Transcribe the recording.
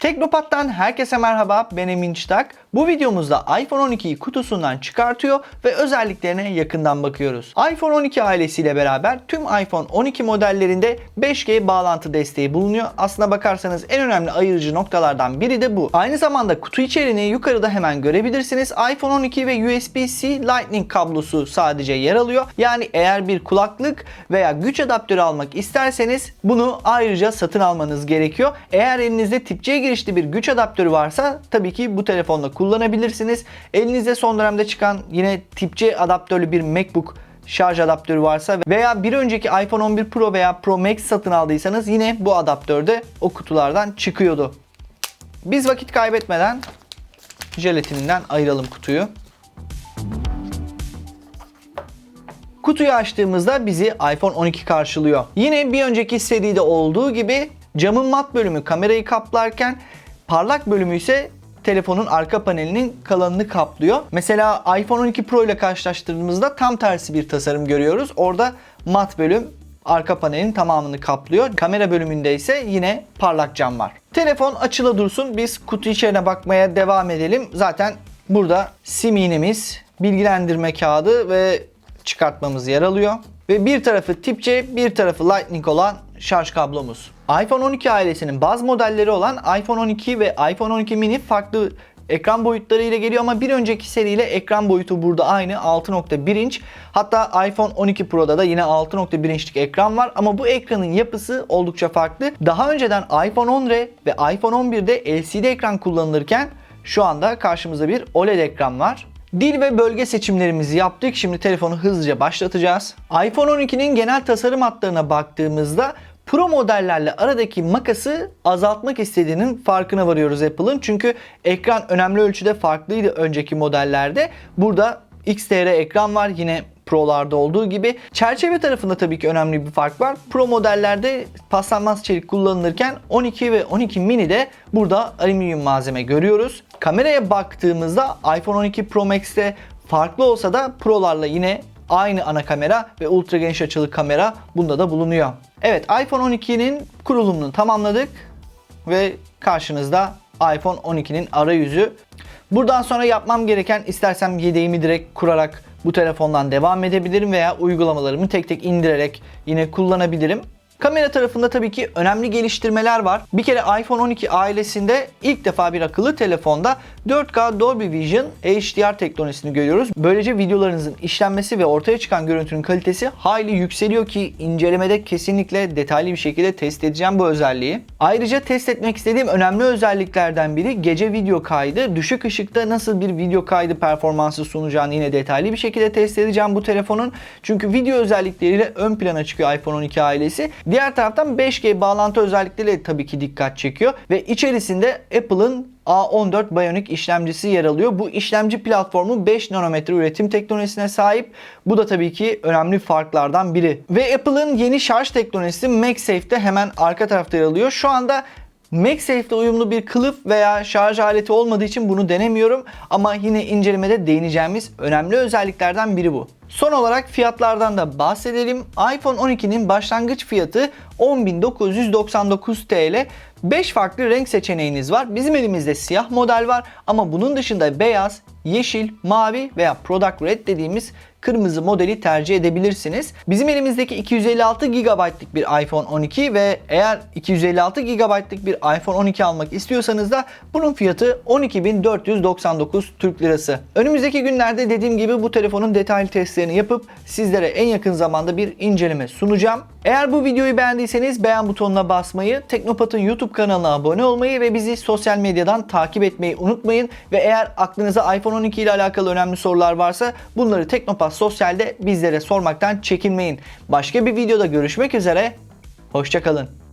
Teknopat'tan herkese merhaba ben Emin Çıtak. Bu videomuzda iPhone 12'yi kutusundan çıkartıyor ve özelliklerine yakından bakıyoruz. iPhone 12 ailesiyle beraber tüm iPhone 12 modellerinde 5G bağlantı desteği bulunuyor. Aslına bakarsanız en önemli ayırıcı noktalardan biri de bu. Aynı zamanda kutu içeriğini yukarıda hemen görebilirsiniz. iPhone 12 ve USB-C Lightning kablosu sadece yer alıyor. Yani eğer bir kulaklık veya güç adaptörü almak isterseniz bunu ayrıca satın almanız gerekiyor. Eğer elinizde tip C girişli bir güç adaptörü varsa tabii ki bu telefonla kullanabilirsiniz. Elinizde son dönemde çıkan yine tip C adaptörlü bir MacBook şarj adaptörü varsa veya bir önceki iPhone 11 Pro veya Pro Max satın aldıysanız yine bu adaptör de o kutulardan çıkıyordu. Biz vakit kaybetmeden jelatininden ayıralım kutuyu. Kutuyu açtığımızda bizi iPhone 12 karşılıyor. Yine bir önceki seride olduğu gibi camın mat bölümü kamerayı kaplarken parlak bölümü ise telefonun arka panelinin kalanını kaplıyor. Mesela iPhone 12 Pro ile karşılaştırdığımızda tam tersi bir tasarım görüyoruz. Orada mat bölüm arka panelin tamamını kaplıyor. Kamera bölümünde ise yine parlak cam var. Telefon açıla dursun. Biz kutu içerine bakmaya devam edelim. Zaten burada sim iğnemiz, bilgilendirme kağıdı ve çıkartmamız yer alıyor. Ve bir tarafı tip C, bir tarafı Lightning olan şarj kablomuz. iPhone 12 ailesinin bazı modelleri olan iPhone 12 ve iPhone 12 mini farklı ekran boyutları ile geliyor ama bir önceki seriyle ekran boyutu burada aynı 6.1 inç. Hatta iPhone 12 Pro'da da yine 6.1 inçlik ekran var ama bu ekranın yapısı oldukça farklı. Daha önceden iPhone 10R ve iPhone 11'de LCD ekran kullanılırken şu anda karşımızda bir OLED ekran var. Dil ve bölge seçimlerimizi yaptık. Şimdi telefonu hızlıca başlatacağız. iPhone 12'nin genel tasarım hatlarına baktığımızda Pro modellerle aradaki makası azaltmak istediğinin farkına varıyoruz Apple'ın. Çünkü ekran önemli ölçüde farklıydı önceki modellerde. Burada XDR ekran var yine Pro'larda olduğu gibi. Çerçeve tarafında tabii ki önemli bir fark var. Pro modellerde paslanmaz çelik kullanılırken 12 ve 12 mini'de burada alüminyum malzeme görüyoruz. Kameraya baktığımızda iPhone 12 Pro Max'te farklı olsa da Pro'larla yine aynı ana kamera ve ultra geniş açılı kamera bunda da bulunuyor. Evet iPhone 12'nin kurulumunu tamamladık ve karşınızda iPhone 12'nin arayüzü. Buradan sonra yapmam gereken istersem yedeğimi direkt kurarak bu telefondan devam edebilirim veya uygulamalarımı tek tek indirerek yine kullanabilirim. Kamera tarafında tabii ki önemli geliştirmeler var. Bir kere iPhone 12 ailesinde ilk defa bir akıllı telefonda 4K Dolby Vision HDR teknolojisini görüyoruz. Böylece videolarınızın işlenmesi ve ortaya çıkan görüntünün kalitesi hayli yükseliyor ki incelemede kesinlikle detaylı bir şekilde test edeceğim bu özelliği. Ayrıca test etmek istediğim önemli özelliklerden biri gece video kaydı. Düşük ışıkta nasıl bir video kaydı performansı sunacağını yine detaylı bir şekilde test edeceğim bu telefonun. Çünkü video özellikleriyle ön plana çıkıyor iPhone 12 ailesi. Diğer taraftan 5G bağlantı özellikleri tabii ki dikkat çekiyor ve içerisinde Apple'ın A14 Bionic işlemcisi yer alıyor. Bu işlemci platformu 5 nanometre üretim teknolojisine sahip. Bu da tabii ki önemli farklardan biri. Ve Apple'ın yeni şarj teknolojisi MagSafe'de hemen arka tarafta yer alıyor. Şu anda MagSafe'de uyumlu bir kılıf veya şarj aleti olmadığı için bunu denemiyorum ama yine incelemede değineceğimiz önemli özelliklerden biri bu. Son olarak fiyatlardan da bahsedelim. iPhone 12'nin başlangıç fiyatı 10.999 TL. 5 farklı renk seçeneğiniz var. Bizim elimizde siyah model var ama bunun dışında beyaz, yeşil, mavi veya Product Red dediğimiz kırmızı modeli tercih edebilirsiniz. Bizim elimizdeki 256 GB'lık bir iPhone 12 ve eğer 256 GB'lık bir iPhone 12 almak istiyorsanız da bunun fiyatı 12.499 Türk Lirası. Önümüzdeki günlerde dediğim gibi bu telefonun detaylı testlerini yapıp sizlere en yakın zamanda bir inceleme sunacağım. Eğer bu videoyu beğendiyseniz beğen butonuna basmayı, Teknopat'ın YouTube kanalına abone olmayı ve bizi sosyal medyadan takip etmeyi unutmayın. Ve eğer aklınıza iPhone 12 ile alakalı önemli sorular varsa bunları Teknopat Sosyal'de bizlere sormaktan çekinmeyin. Başka bir videoda görüşmek üzere, hoşçakalın.